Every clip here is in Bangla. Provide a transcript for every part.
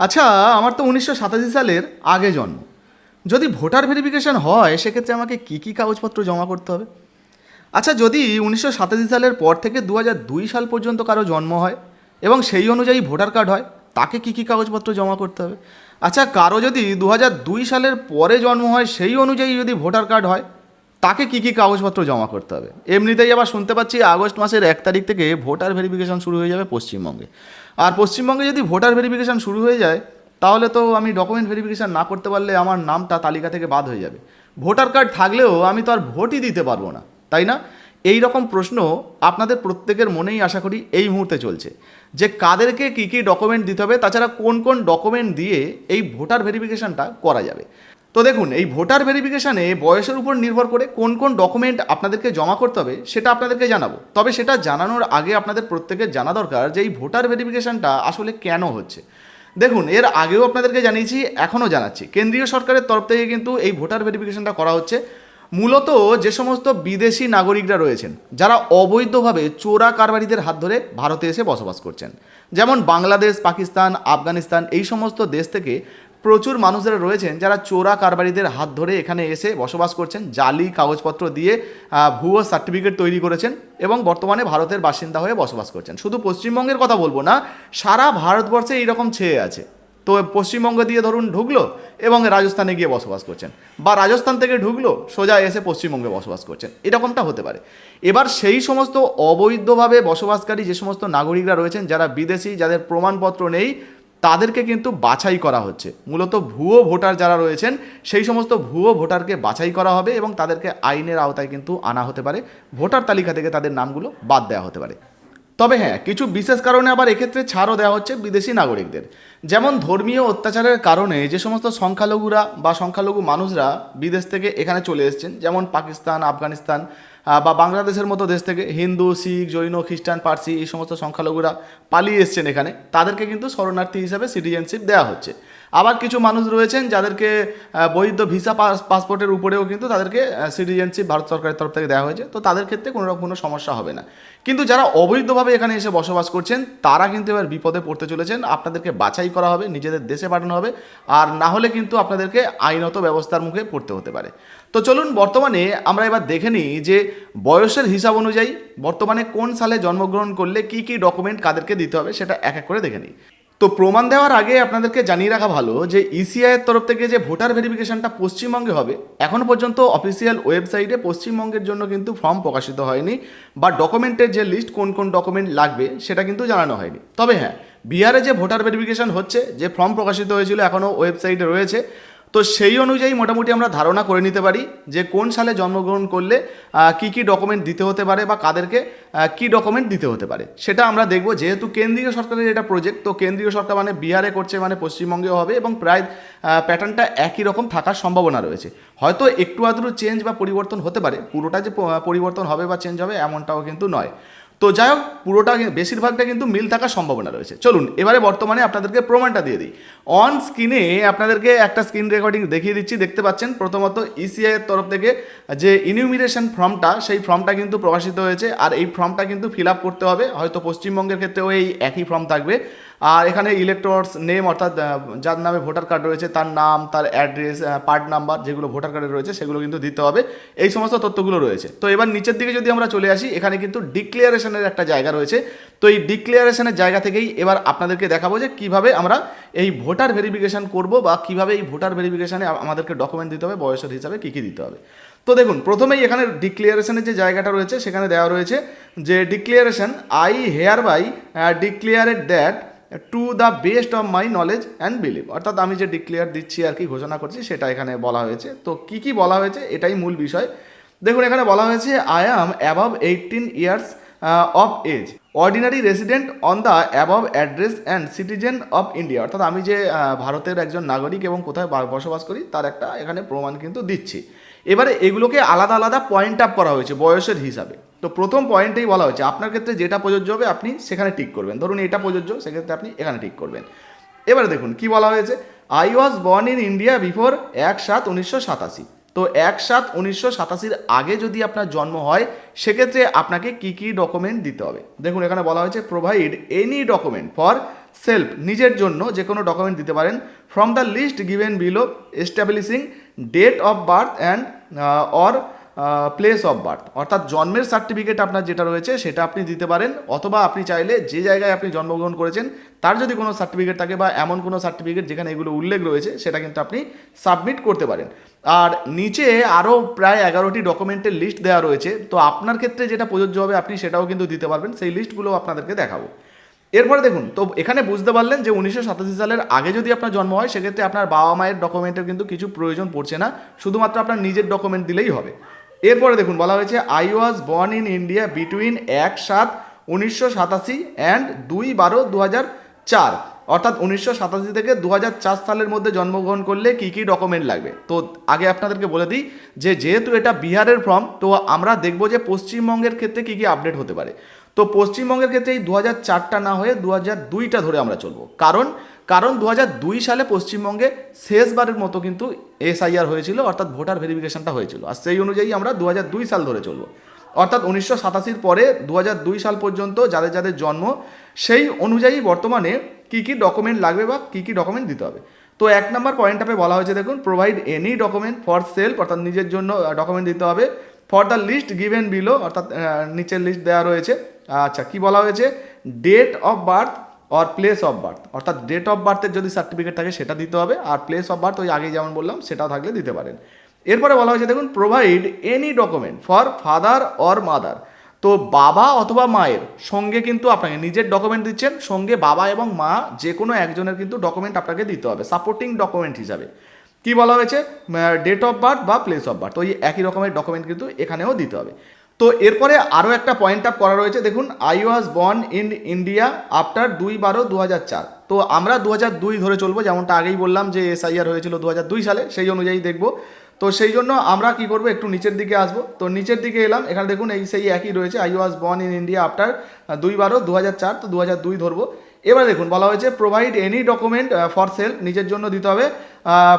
আচ্ছা আমার তো উনিশশো সাতাশি সালের আগে জন্ম। যদি ভোটার ভেরিফিকেশন হয়, সেক্ষেত্রে আমাকে কী কী কাগজপত্র জমা করতে হবে? আচ্ছা যদি উনিশশো সাতাশি সালের পর থেকে দু দুই সাল পর্যন্ত কারও জন্ম হয় এবং সেই অনুযায়ী ভোটার কার্ড হয়, তাকে কী কী কাগজপত্র জমা করতে হবে? আচ্ছা কারও যদি দু দুই সালের পরে জন্ম হয়, সেই অনুযায়ী যদি ভোটার কার্ড হয় তাকে কী কী কাগজপত্র জমা করতে হবে? এমনিতেই আবার শুনতে পাচ্ছি আগস্ট মাসের এক তারিখ থেকে ভোটার ভেরিফিকেশন শুরু হয়ে যাবে পশ্চিমবঙ্গে। আর পশ্চিমবঙ্গে যদি ভোটার ভেরিফিকেশন শুরু হয়ে যায়, তাহলে তো আমি ডকুমেন্ট ভেরিফিকেশন না করতে পারলে আমার নামটা তালিকা থেকে বাদ হয়ে যাবে। ভোটার কার্ড থাকলেও আমি তো আর ভোটই দিতে পারব না, তাই না? এই রকম প্রশ্ন আপনাদের প্রত্যেকের মনেই আশা করি এই মুহূর্তে চলছে। যে কাদেরকে কী কী ডকুমেন্ট দিতে হবে, তাছাড়া কোন কোন ডকুমেন্ট দিয়ে এই ভোটার ভেরিফিকেশনটা করা যাবে? তো দেখুন, এই ভোটার ভেরিফিকেশানে বয়সের উপর নির্ভর করে কোন কোন ডকুমেন্ট আপনাদেরকে জমা করতে হবে সেটা আপনাদেরকে জানাব। তবে সেটা জানানোর আগে আপনাদের প্রত্যেকের জানা দরকার যে এই ভোটার ভেরিফিকেশানটা আসলে কেন হচ্ছে। দেখুন, এর আগেও আপনাদেরকে জানিয়েছি, এখনও জানাচ্ছি। কেন্দ্রীয় সরকারের তরফ থেকে কিন্তু এই ভোটার ভেরিফিকেশনটা করা হচ্ছে। মূলত যে সমস্ত বিদেশি নাগরিকরা রয়েছেন, যারা অবৈধভাবে চোরা কারবারিদের হাত ধরে ভারতে এসে বসবাস করছেন, যেমন বাংলাদেশ, পাকিস্তান, আফগানিস্তান, এই সমস্ত দেশ থেকে প্রচুর মানুষেরা রয়েছেন যারা চোরা কারবারিদের হাত ধরে এখানে এসে বসবাস করছেন, জালি, কাগজপত্র দিয়ে ভুয়ো সার্টিফিকেট তৈরি করেছেন এবং বর্তমানে ভারতের বাসিন্দা হয়ে বসবাস করছেন। শুধু পশ্চিমবঙ্গের কথা বলব না, সারা ভারতবর্ষে এইরকম ছেয়ে আছে। তো পশ্চিমবঙ্গ দিয়ে ধরুন ঢুকলো এবং রাজস্থানে গিয়ে বসবাস করছেন বা রাজস্থান থেকে ঢুকলো, সোজা এসে পশ্চিমবঙ্গে বসবাস করছেন। এরকমটা হতে পারে। এবার সেই সমস্ত অবৈধভাবে বসবাসকারী যে সমস্ত নাগরিকরা রয়েছেন, যারা বিদেশি, যাদের প্রমাণপত্র নেই তাদেরকে কিন্তু বাছাই করা হচ্ছে। মূলত ভুয়ো ভোটার যারা রয়েছেন, সেই সমস্ত ভুয়ো ভোটারকে বাছাই করা হবে এবং তাদেরকে আইনের আওতায় কিন্তু আনা হতে পারে। ভোটার তালিকা থেকে তাদের নামগুলো বাদ দেওয়া হতে পারে। তবে হ্যাঁ কিছু বিশেষ কারণে আবার এক্ষেত্রে ছাড়ও দেওয়া হচ্ছে বিদেশি নাগরিকদের। যেমন ধর্মীয় অত্যাচারের কারণে যে সমস্ত সংখ্যালঘুরা বা সংখ্যালঘু মানুষরা বিদেশ থেকে এখানে চলে এসেছেন, যেমন পাকিস্তান, আফগানিস্তান বা বাংলাদেশের মতো দেশ থেকে হিন্দু, শিখ, জৈন, খ্রিস্টান, পার্সি এই সমস্ত সংখ্যালঘুরা পালিয়ে এসছেন এখানে। তাদেরকে কিন্তু শরণার্থী হিসাবে সিটিজেনশিপ দেওয়া হচ্ছে। আবার কিছু মানুষ রয়েছেন যাদেরকে বৈধ ভিসা পাস- পাসপোর্টের উপরেও কিন্তু তাদেরকে সিটিজেনশিপ ভারত সরকারের তরফ থেকে দেওয়া হয়েছে। তো তাদের ক্ষেত্রে কোনো রকম কোনো সমস্যা হবে না। কিন্তু যারা অবৈধভাবে এখানে এসে বসবাস করছেন, তারা কিন্তু এবার বিপদে পড়তে চলেছেন। আপনাদেরকে বাছাই করা হবে, নিজেদের দেশে পাঠানো হবে। আর না হলে কিন্তু আপনাদেরকে আইনত ব্যবস্থার মুখে পড়তে হতে পারে। তো চলুন বর্তমানে আমরা এবার দেখে নিই যে বয়সের হিসাব অনুযায়ী বর্তমানে কোন সালে জন্মগ্রহণ করলে কি কি ডকুমেন্ট কাদেরকে দিতে হবে সেটা এক এক করে দেখে নিই। তো প্রমাণ দেওয়ার আগে আপনাদেরকে জানিয়ে রাখা ভালো যে ইসিআইয়ের তরফ থেকে যে ভোটার ভেরিফিকেশনটা পশ্চিমবঙ্গে হবে এখনও পর্যন্ত অফিসিয়াল ওয়েবসাইটে পশ্চিমবঙ্গের জন্য কিন্তু ফর্ম প্রকাশিত হয়নি বা ডকুমেন্টের যে লিস্ট কোন কোন ডকুমেন্ট লাগবে সেটা কিন্তু জানানো হয়নি। তবে হ্যাঁ বিহারে যে ভোটার ভেরিফিকেশন হচ্ছে, যে ফর্ম প্রকাশিত হয়েছিল এখনও ওয়েবসাইটে রয়েছে তো সেই অনুযায়ী মোটামুটি আমরা ধারণা করে নিতে পারি যে কোন সালে জন্মগ্রহণ করলে কি কি ডকুমেন্ট দিতে হতে পারে বা কাদেরকে কি ডকুমেন্ট দিতে হতে পারে। সেটা আমরা দেখব। যেহেতু কেন্দ্রীয় সরকারের এটা প্রজেক্ট তো কেন্দ্রীয় সরকার মানে বিহারে করছে মানে পশ্চিমবঙ্গেও হবে এবং প্রায় প্যাটার্নটা একই রকম থাকার সম্ভাবনা রয়েছে। হয়তো একটু আধটু চেঞ্জ বা পরিবর্তন হতে পারে। পুরোটা যে পরিবর্তন হবে বা চেঞ্জ হবে এমনটাও কিন্তু নয়। তো যাই হোক, পুরোটা বেশিরভাগটা কিন্তু মিল থাকার সম্ভাবনা রয়েছে। চলুন, এবারে বর্তমানে আপনাদেরকে প্রমাণটা দিয়ে দিই। অন স্ক্রিনে আপনাদেরকে একটা স্ক্রিন রেকর্ডিং দেখিয়ে দিচ্ছি। দেখতে পাচ্ছেন, প্রথমত ইসিআই এর তরফ থেকে যে ইনিউমিরেশন ফর্মটা সেই ফর্মটা কিন্তু প্রকাশিত হয়েছে। আর এই ফর্মটা কিন্তু ফিল করতে হবে। হয়তো পশ্চিমবঙ্গের ক্ষেত্রেও এই একই ফর্ম থাকবে। আর এখানে ইলেকট্রস নেম অর্থাৎ যার নামে ভোটার কার্ড রয়েছে, তার নাম, তার অ্যাড্রেস পার্ট নাম্বার যেগুলো ভোটার কার্ডে রয়েছে, সেগুলো কিন্তু দিতে হবে। এই সমস্ত তথ্যগুলো রয়েছে। তো এবার নিচের দিকে যদি আমরা চলে আসি, এখানে কিন্তু ডিক্লিয়ারেশনের একটা জায়গা রয়েছে। তো এই ডিক্লিয়ারেশনের জায়গা থেকেই এবার আপনাদেরকে দেখাবো যে কীভাবে আমরা এই ভোটার ভেরিফিকেশন করব বা কীভাবে এই ভোটার ভেরিফিকেশানে আমাদেরকে ডকুমেন্ট দিতে হবে, বয়সের হিসাবে কী কী দিতে হবে। তো দেখুন, প্রথমেই এখানে ডিক্লিয়ারেশনের যে জায়গাটা রয়েছে, সেখানে দেওয়া রয়েছে যে declaration I hereby declared that to the best of my knowledge and believe অর্থাৎ আমি যে ডিক্লেয়ার দিচ্ছি আর কি, ঘোষণা করছি, সেটা এখানে বলা হয়েছে। তো কি কি বলা হয়েছে, এটাই মূল বিষয়। দেখুন, এখানে বলা হয়েছে I am above eighteen years of age ordinary resident on the above address and citizen of India অর্থাৎ আমি যে ভারতের একজন নাগরিক এবং কোথায় বসবাস করি, তার একটা এখানে প্রমাণ কিন্তু দিচ্ছি। এবারে এগুলোকে আলাদা আলাদা পয়েন্ট আপ করা হয়েছে বয়সের হিসাবে। তো প্রথম পয়েন্টেই বলা হয়েছে, আপনার ক্ষেত্রে যেটা প্রযোজ্য হবে আপনি সেখানে টিক করবেন। ধরুন এটা প্রযোজ্য, সেক্ষেত্রে আপনি এখানে টিক করবেন। এবারে দেখুন, কি বলা হয়েছে? I was born in India before এক সাত উনিশশো সাতাশি। তো এক সাত উনিশশো সাতাশির আগে যদি আপনার জন্ম হয়, সেক্ষেত্রে আপনাকে কি কি ডকুমেন্ট দিতে হবে? দেখুন, এখানে বলা হয়েছে provide any document for self নিজের জন্য যে কোনো ডকুমেন্ট দিতে পারেন। From the list given below establishing date of birth and or place of birth অর্থাৎ জন্মের সার্টিফিকেট আপনার যেটা রয়েছে সেটা আপনি দিতে পারেন, অথবা আপনি চাইলে যে জায়গায় আপনি জন্মগ্রহণ করেছেন, তার যদি কোনো সার্টিফিকেট থাকে বা এমন কোনো সার্টিফিকেট যেখানে এগুলো উল্লেখ রয়েছে, সেটা কিন্তু আপনি সাবমিট করতে পারেন। আর নিচে আরও প্রায় এগারোটি ডকুমেন্টের লিস্ট দেওয়া রয়েছে, তো আপনার ক্ষেত্রে যেটা প্রযোজ্য হবে আপনি সেটাও কিন্তু দিতে পারবেন, সেই লিস্টগুলো আপনাদেরকে দেখাবো। এরপরে দেখুন, তো এখানে বুঝতে পারলেন যে উনিশশো সাতাশি সালের আগে যদি আপনার জন্ম হয়, সেক্ষেত্রে আপনার বাবা মায়ের ডকুমেন্টের কিন্তু কিছু প্রয়োজন পড়ছে না, শুধুমাত্র আপনার নিজের ডকুমেন্ট দিলেই হবে। এরপরে দেখুন, বলা হয়েছে I was born in India between এক সাত উনিশশো সাতাশি অ্যান্ড দুই বারো দু হাজার চার। অর্থাৎ উনিশশো সাতাশি থেকে দু হাজার চার সালের মধ্যে জন্মগ্রহণ করলে কী কী ডকুমেন্ট লাগবে? তো আগে আপনাদেরকে বলে দিই যে, যেহেতু এটা বিহারের ফর্ম তো আমরা দেখব যে পশ্চিমবঙ্গের ক্ষেত্রে কী কী আপডেট হতে পারে। তো পশ্চিমবঙ্গের ক্ষেত্রে এই দু হাজার চারটা না হয়ে দু হাজার দুইটা ধরে আমরা চলবো। কারণ কারণ দু দুই সালে পশ্চিমবঙ্গে শেষবারের মতো কিন্তু এসআইআর হয়েছিল, অর্থাৎ ভোটার ভেরিফিকেশনটা হয়েছিল। আর সেই অনুযায়ী আমরা দু দুই সাল ধরে চলবো। অর্থাৎ উনিশশো সাতাশির পরে দু দুই সাল পর্যন্ত যাদের যাদের জন্ম, সেই অনুযায়ী বর্তমানে কী কী ডকুমেন্ট লাগবে বা কী কী ডকুমেন্ট দিতে হবে। তো এক নম্বর পয়েন্ট আপে বলা হয়েছে, দেখুন provide any document for self অর্থাৎ নিজের জন্য ডকুমেন্ট দিতে হবে। For the list given below অর্থাৎ নিচের লিস্ট দেওয়া রয়েছে। আচ্ছা কি বলা হয়েছে? Date of birth or place of birth অর্থাৎ ডেট অফ বার্থের যদি সার্টিফিকেট থাকে, সেটা দিতে হবে। আর প্লেস অফ বার্থ ওই আগেই যেমন বললাম, সেটাও থাকলে দিতে পারেন। এরপরে বলা হয়েছে, দেখুন provide any document for father or mother তো বাবা অথবা মায়ের সঙ্গে কিন্তু আপনাকে নিজের ডকুমেন্ট দিচ্ছেন, সঙ্গে বাবা এবং মা যে কোনো একজনের কিন্তু ডকুমেন্ট আপনাকে দিতে হবে সাপোর্টিং ডকুমেন্ট হিসাবে। কি বলা হয়েছে? ডেট অফ বার্থ বা প্লেস অফ বার্থ তো ওই একই রকমের ডকুমেন্ট কিন্তু এখানেও দিতে হবে। তো এরপরে আরও একটা পয়েন্ট আপ করা রয়েছে। দেখুন I was born in India after দুই বারো দু চার। তো আমরা দু দুই ধরে চলবো, যেমনটা আগেই বললাম যে এসআইআর হয়েছিল দু দুই সালে, সেই অনুযায়ী দেখব। তো সেই জন্য আমরা কি করব, একটু নিচের দিকে আসব। তো নিচের দিকে এলাম, এখানে দেখুন এই সেই একই রয়েছে I was born in India after দুই বারো দু চার, তো দু দুই ধরবো। এবার দেখুন, বলা হয়েছে provide any document for self নিজের জন্য দিতে হবে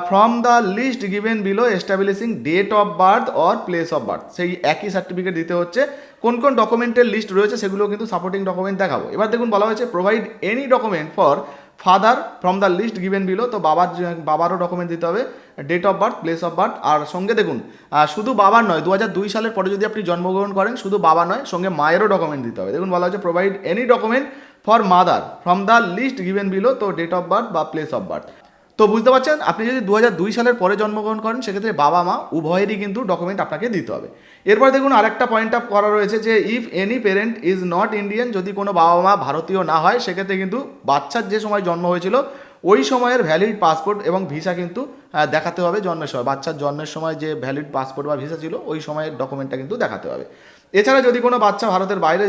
from the list given below establishing date of birth or place of birth সেই একই সার্টিফিকেট দিতে হচ্ছে। কোন কোন ডকুমেন্টের লিস্ট রয়েছে সেগুলো কিন্তু সাপোর্টিং ডকুমেন্ট দেখাবো। এবার দেখুন, বলা হয়েছে provide any document for father from the list given below তো বাবার বাবারও ডকুমেন্ট দিতে হবে date of birth place of birth আর সঙ্গে দেখুন শুধু বাবার নয় দু সালের পরে যদি আপনি জন্মগ্রহণ করেন, শুধু বাবা নয়, সঙ্গে মায়েরও ডকুমেন্ট দিতে হবে। দেখুন, বলা হচ্ছে provide any document for mother, from the list given below, তো ডেট অফ বার্থ বা প্লেস অফ বার্থ। তো বুঝতে পারছেন, আপনি যদি দু সালের পরে জন্মগ্রহণ করেন, সেক্ষেত্রে বাবা মা উভয়েরই কিন্তু ডকুমেন্ট আপনাকে দিতে হবে। এরপর দেখুন আরেকটা পয়েন্ট আপ করা রয়েছে যে if any parent is not Indian যদি কোনো বাবা মা ভারতীয় না হয়, সেক্ষেত্রে কিন্তু বাচ্চার যে সময় জন্ম হয়েছিল, ওই সময়ের ভ্যালিড পাসপোর্ট এবং ভিসা কিন্তু দেখাতে হবে জন্মের সময়। বাচ্চার জন্মের সময় যে ভ্যালিড পাসপোর্ট বা ভিসা ছিল, ওই সময়ের ডকুমেন্টটা কিন্তু দেখাতে হবে। এছাড়া যদি কোনো বাচ্চা ভারতের বাইরে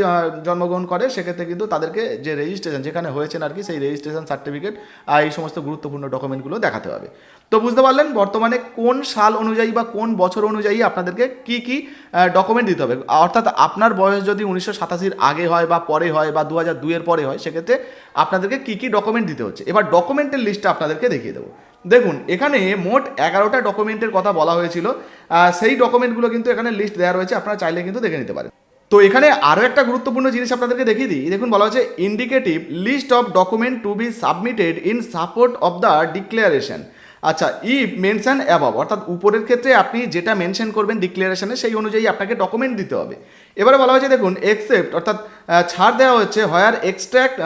জন্মগ্রহণ করে, সেক্ষেত্রে কিন্তু তাদেরকে যে রেজিস্ট্রেশন যেখানে হয়েছেন আর কি সেই রেজিস্ট্রেশন সার্টিফিকেট আর এই সমস্ত গুরুত্বপূর্ণ ডকুমেন্টগুলো দেখাতে হবে। তো বুঝতে পারলেন বর্তমানে কোন সাল অনুযায়ী বা কোন বছর অনুযায়ী আপনাদেরকে কি কি ডকুমেন্ট দিতে হবে? অর্থাৎ আপনার বয়স যদি উনিশশো সাতাশির আগে হয় বা পরে হয় বা দু হাজার দুইয়ের পরে হয়, সেক্ষেত্রে আপনাদেরকে কি কি ডকুমেন্ট দিতে হচ্ছে? এবার ডকুমেন্টের লিস্টটা আপনাদেরকে দেখিয়ে দেবো। দেখুন, এখানে মোট এগারোটা ডকুমেন্টের কথা বলা হয়েছিল সেই ডকুমেন্টগুলো কিন্তু এখানে লিস্ট দেওয়া রয়েছে, আপনারা চাইলে কিন্তু দেখে নিতে পারেন। তো এখানে আরও একটা গুরুত্বপূর্ণ জিনিস আপনাদেরকে দেখিয়ে দিই। দেখুন, বলা হচ্ছে indicative list of document to be submitted in support of the declaration আচ্ছা ই মেনশন অ্যাবভ অর্থাৎ উপরের ক্ষেত্রে আপনি যেটা মেনশন করবেন ডিক্লারেশনে সেই অনুযায়ী আপনাকে ডকুমেন্ট দিতে হবে। এবারে বলা হয়েছে, দেখুন এক্সেপ্ট অর্থাৎ ছাড় দেওয়া হচ্ছে where extract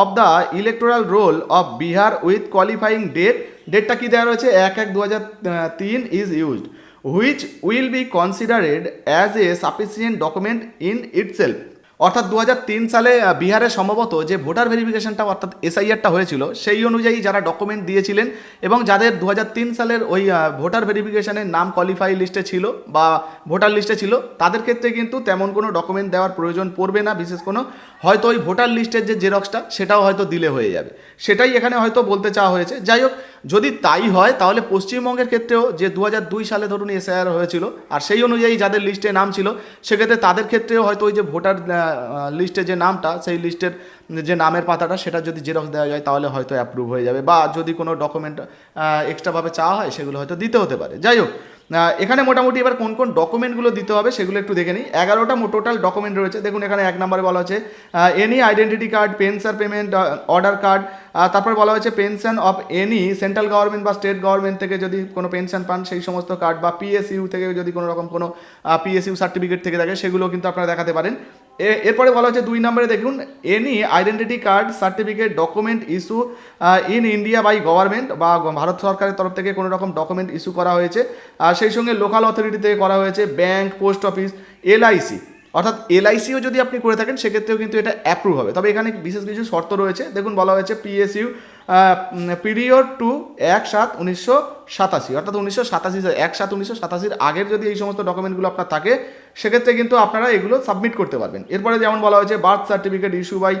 of the electoral roll of Bihar with qualifying date ডেটটা কি দেওয়া রয়েছে? এক এক দু তিন is used which will be considered as a sufficient document in itself অর্থাৎ দু হাজার তিন সালে বিহারে সম্ভবত যে ভোটার ভেরিফিকেশনটা অর্থাৎ এসআইআরটা হয়েছিল, সেই অনুযায়ী যারা ডকুমেন্ট দিয়েছিলেন এবং যাদের দু হাজার তিন সালের ওই ভোটার ভেরিফিকেশনের নাম কোয়ালিফাই লিস্টে ছিল বা ভোটার লিস্টে ছিল, তাদের ক্ষেত্রে কিন্তু তেমন কোনো ডকুমেন্ট দেওয়ার প্রয়োজন পড়বে না, বিশেষ কোনো। হয়তো ওই ভোটার লিস্টের যে জেরক্সটা সেটাও হয়তো দিলে হয়ে যাবে। সেটাই এখানে হয়তো বলতে চাওয়া হয়েছে। যাই হোক যদি তাই হয়, তাহলে পশ্চিমবঙ্গের ক্ষেত্রেও যে দু হাজার দুই সালে ধরুন এসআইআর হয়েছিল, আর সেই অনুযায়ী যাদের লিস্টে নাম ছিল, সেক্ষেত্রে তাদের ক্ষেত্রেও হয়তো ওই যে ভোটার লিস্টে যে নামটা, সেই লিস্টের যে নামের পাতাটা, সেটা যদি জেরক্স দেওয়া যায়, তাহলে হয়তো অ্যাপ্রুভ হয়ে যাবে, বা যদি কোনো ডকুমেন্ট এক্সট্রাভাবে চাওয়া হয়, সেগুলো হয়তো দিতে হতে পারে। যাই হোক এখানে মোটামুটি এবার কোন কোন ডকুমেন্টগুলো দিতে হবে সেগুলো একটু দেখে নিই। এগারোটা টোটাল ডকুমেন্ট রয়েছে। দেখুন, এখানে এক নম্বরে বলা হচ্ছে any identity card pension payment order card তারপর বলা হয়েছে pension of any central government বা স্টেট গভর্নমেন্ট থেকে যদি কোনো পেনশন পান, সেই সমস্ত কার্ড বা পিএসইউ থেকে যদি কোনো রকম কোনো পিএসইউ সার্টিফিকেট থেকে থাকে, সেগুলো কিন্তু আপনারা দেখাতে পারেন। এরপরে বলা হচ্ছে দুই নম্বরে দেখুন any identity card certificate document issue in India by government বা ভারত সরকারের তরফ থেকে কোনো রকম ডকুমেন্ট ইস্যু করা হয়েছে। আর সেই সঙ্গে লোকাল অথরিটি থেকে করা হয়েছে ব্যাংক পোস্ট অফিস এলআইসি অর্থাৎ এলআইসিও যদি আপনি করে থাকেন, সেক্ষেত্রেও কিন্তু এটা অ্যাপ্রুভ হবে। তবে এখানে বিশেষ কিছু শর্ত রয়েছে। দেখুন, বলা হয়েছে পিএসইউ পিরিয়ড টু এক সাত উনিশশো সাতাশি। অর্থাৎ উনিশশো সাতাশি, এক সাত উনিশশো সাতাশির আগের যদি এই সমস্ত ডকুমেন্টগুলো আপনার থাকে সেক্ষেত্রে কিন্তু আপনারা এগুলো সাবমিট করতে পারবেন। এরপরে যেমন বলা হয়েছে birth certificate issue by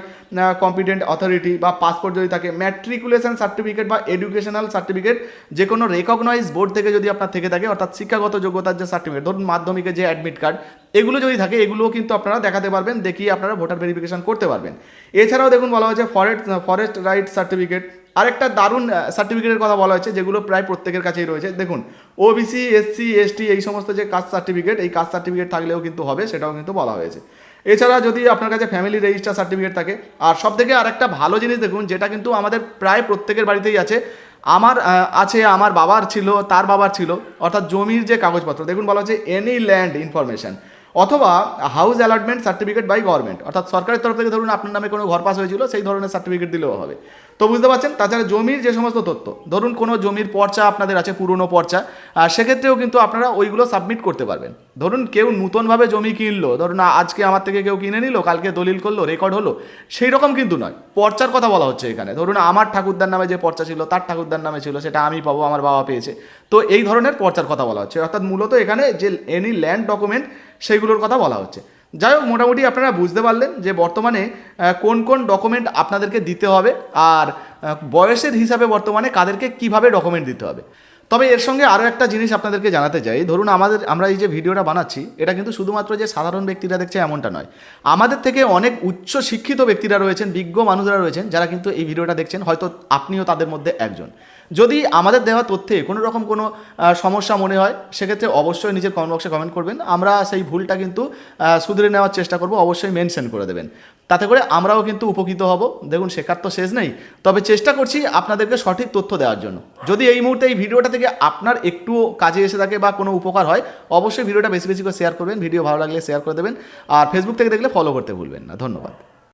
competent authority বা পাসপোর্ট যদি থাকে ম্যাট্রিকুলেশন সার্টিফিকেট বা এডুকেশনাল সার্টিফিকেট যে কোনো রেকগনাইজ বোর্ড থেকে যদি আপনার থেকে থাকে, অর্থাৎ শিক্ষাগত যোগ্যতার যে সার্টিফিকেট ধরুন মাধ্যমিকের যে অ্যাডমিট কার্ড এগুলো যদি থাকে, এগুলোও কিন্তু আপনারা দেখাতে পারবেন, দেখিয়ে আপনারা ভোটার ভেরিফিকেশন করতে পারবেন। এছাড়াও দেখুন বলা হয়েছে ফরেস্ট ফরেস্ট রাইট সার্টিফিকেট আরেকটা দারুণ সার্টিফিকেটের কথা বলা হয়েছে, যেগুলো প্রায় প্রত্যেকের কাছেই রয়েছে। দেখুন ওবিসি এসসি এসটি এই সমস্ত যে কাস্ট সার্টিফিকেট এই কাস্ট সার্টিফিকেট থাকলেও কিন্তু হবে, সেটাও কিন্তু বলা হয়েছে। এছাড়া যদি আপনার কাছে ফ্যামিলি রেজিস্টার সার্টিফিকেট থাকে, আর সব থেকে আরেকটা ভালো জিনিস দেখুন, যেটা কিন্তু আমাদের প্রায় প্রত্যেকের বাড়িতেই আছে, আমার আছে, আমার বাবার ছিল, তার বাবার ছিল, অর্থাৎ জমির যে কাগজপত্র, দেখুন বলা হচ্ছে এনি ল্যান্ড ইনফরমেশন অথবা house allotment certificate by government অর্থাৎ সরকারের তরফ থেকে ধরুন আপনার নামে কোনো ঘর পাস হয়েছিল, সেই ধরনের সার্টিফিকেট দিলেও হবে। তো বুঝতে পারছেন? তাছাড়া জমির যে সমস্ত তথ্য, ধরুন কোনো জমির পর্চা আপনাদের আছে, পুরনো পর্চা সেক্ষেত্রেও কিন্তু আপনারা ওইগুলো সাবমিট করতে পারবেন। ধরুন কেউ নতুনভাবে জমি কিনলো, ধরুন আজকে আমার থেকে কেউ কিনে নিল, কালকে দলিল করল রেকর্ড হলো, সেই রকম কিন্তু নয়। পর্চার কথা বলা হচ্ছে এখানে। ধরুন আমার ঠাকুরদার নামে যে পর্চা ছিল, তার ঠাকুরদার নামে ছিল, সেটা আমি পাবো, আমার বাবা পেয়েছে। তো এই ধরনের পর্চার কথা বলা হচ্ছে। অর্থাৎ মূলত এখানে যে এনি ল্যান্ড ডকুমেন্ট সেইগুলোর কথা বলা হচ্ছে। যাই হোক, মোটামুটি আপনারা বুঝতে পারলেন যে বর্তমানে কোন কোন ডকুমেন্ট আপনাদেরকে দিতে হবে আর বয়সের হিসাবে বর্তমানে কাদেরকে কীভাবে ডকুমেন্ট দিতে হবে। তবে এর সঙ্গে আরও একটা জিনিস আপনাদেরকে জানাতে চাই। ধরুন আমাদের, আমরা এই যে ভিডিওটা বানাচ্ছি, এটা কিন্তু শুধুমাত্র যে সাধারণ ব্যক্তিরা দেখছে এমনটা নয়। আমাদের থেকে অনেক উচ্চ শিক্ষিত ব্যক্তিরা রয়েছেন, বিজ্ঞ মানুষরা রয়েছেন, যারা কিন্তু এই ভিডিওটা দেখছেন, হয়তো আপনিও তাদের মধ্যে একজন। যদি আমাদের দেওয়া তথ্যে কোনো রকম কোনো সমস্যা মনে হয়, সেক্ষেত্রে অবশ্যই নিজের কমেন্ট বক্সে কমেন্ট করবেন। আমরা সেই ভুলটা কিন্তু শুধরে নেওয়ার চেষ্টা করব, অবশ্যই মেনশন করে দেবেন। তাতে করে আমরাও কিন্তু উপকৃত হব। দেখুন, শেখার তো শেষ নেই। তবে চেষ্টা করছি আপনাদেরকে সঠিক তথ্য দেওয়ার জন্য। যদি এই মুহূর্তে এই ভিডিওটা থেকে আপনার একটু কাজে এসে থাকে বা কোনো উপকার হয়, অবশ্যই ভিডিওটা বেশি বেশি করে শেয়ার করবেন। ভিডিও ভালো লাগলে শেয়ার করে দেবেন। আর ফেসবুক থেকে দেখলে ফলো করতে ভুলবেন না। ধন্যবাদ।